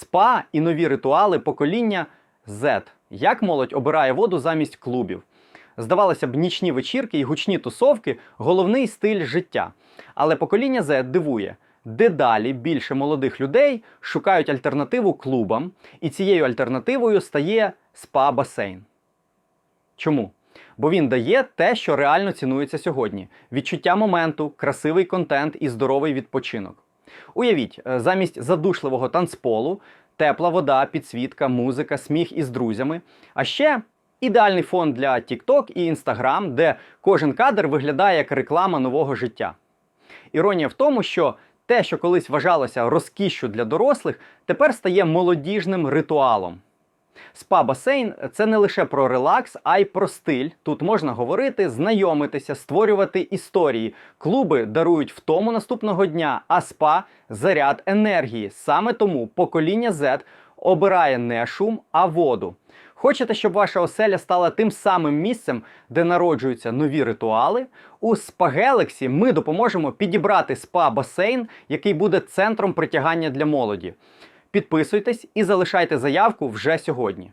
спа і нові ритуали покоління Z. Як молодь обирає воду замість клубів. Здавалося б, нічні вечірки і гучні тусовки головний стиль життя. Але покоління Z дивує. Дедалі більше молодих людей шукають альтернативу клубам, і цією альтернативою стає спа-басейн. Чому? Бо він дає те, що реально цінується сьогодні: відчуття моменту, красивий контент і здоровий відпочинок. Уявіть, е, замість задушливого танцполу, тепла вода, підсвітка, музика, сміх із друзями. А ще ідеальний фон для TikTok і Instagram, де кожен кадр виглядає як реклама нового життя. Іронія в тому, що те, що колись вважалося розкішшю для дорослих, тепер стає молодіжним ритуалом. Спа-басейн це не лише про релакс, а й про стиль. Тут можна говорити, знайомитися, створювати історії. Клуби дарують втому наступного дня, а спа заряд енергії. Саме тому покоління Z обирає не шум, а воду. Хочете, щоб ваша оселя стала тим самим місцем, де народжуються нові ритуали? У Спагелексі ми допоможемо підібрати спа-басейн, який буде центром притягання для молоді. Підписуйтесь і залишайте заявку вже сьогодні.